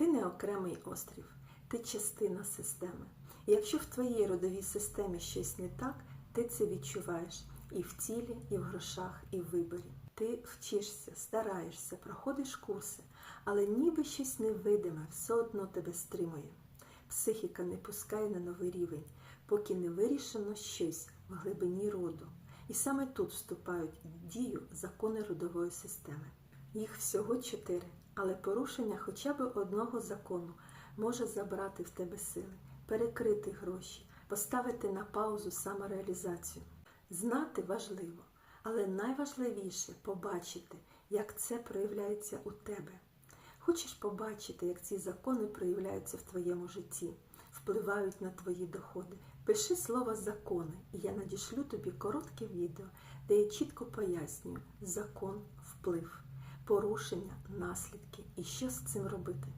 Ти не окремий острів, ти частина системи. І якщо в твоїй родовій системі щось не так, ти це відчуваєш і в тілі, і в грошах, і в виборі. Ти вчишся, стараєшся, проходиш курси, але ніби щось невидиме все одно тебе стримує. Психіка не пускає на новий рівень, поки не вирішено щось в глибині роду. І саме тут вступають в дію закони родової системи. Їх всього чотири, але порушення хоча б одного закону може забрати в тебе сили, перекрити гроші, поставити на паузу самореалізацію. Знати важливо, але найважливіше побачити, як це проявляється у тебе. Хочеш побачити, як ці закони проявляються в твоєму житті, впливають на твої доходи. Пиши слово закони, і я надішлю тобі коротке відео, де я чітко пояснюю закон, вплив, порушення, наслідки і що з цим робити.